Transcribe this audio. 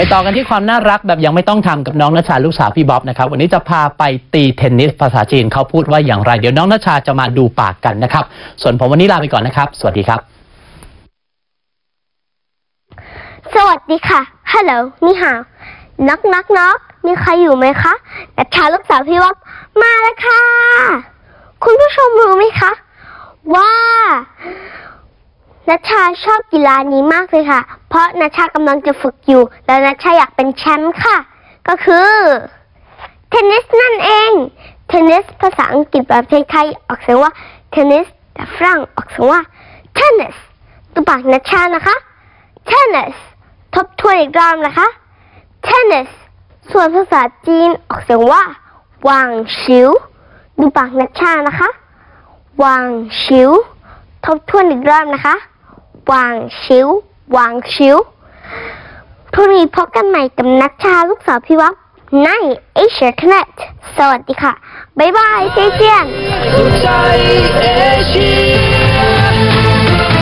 ไปต่อกันที่ความน่ารักแบบยังไม่ต้องทำกับน้องนัชชาลูกสาวพี่บ๊อบนะครับ วันนี้จะพาไปตีเทนนิสภาษาจีนเขาพูดว่าอย่างไร เดี๋ยวน้องนัชชาจะมาดูปากกันนะครับ ส่วนผมวันนี้ลาไปก่อนนะครับ สวัสดีครับ สวัสดีค่ะฮัลโหลนี่ฮาวน็อกน็อกน็อกมีใครอยู่ไหมคะนัชชาลูกสาวพี่วับมาแล้วค่ะ คุณผู้ชมรู้ไหมคะ ว่า นัชชาชอบกีฬานี้มากเลยค่ะ เพราะนัชชากำลังจะฝึกอยู่ แล้วนัชชาอยากเป็นแชมป์ค่ะ ก็คือเทนนิสนั่นเอง เทนนิสภาษาอังกฤษแบบไทยๆออกเสียงว่าเทนนิสแต่ฝรั่งออกเสียงว่าเทนนิสตัวปากนัชชานะคะ tennis ทบทวนอีกรอบนะคะ tennis ส่วนภาษาจีนออกเสียงว่าวางชิวดูปากนัชชานะคะวางชิวทบทวนอีกรอบนะคะ วางชิววางชิวพรุ่งนี้พบกันใหม่กับนักชาลูกสาวพี่วับใน Asia Connect สวัสดีค่ะ บ๊ายบายเชียน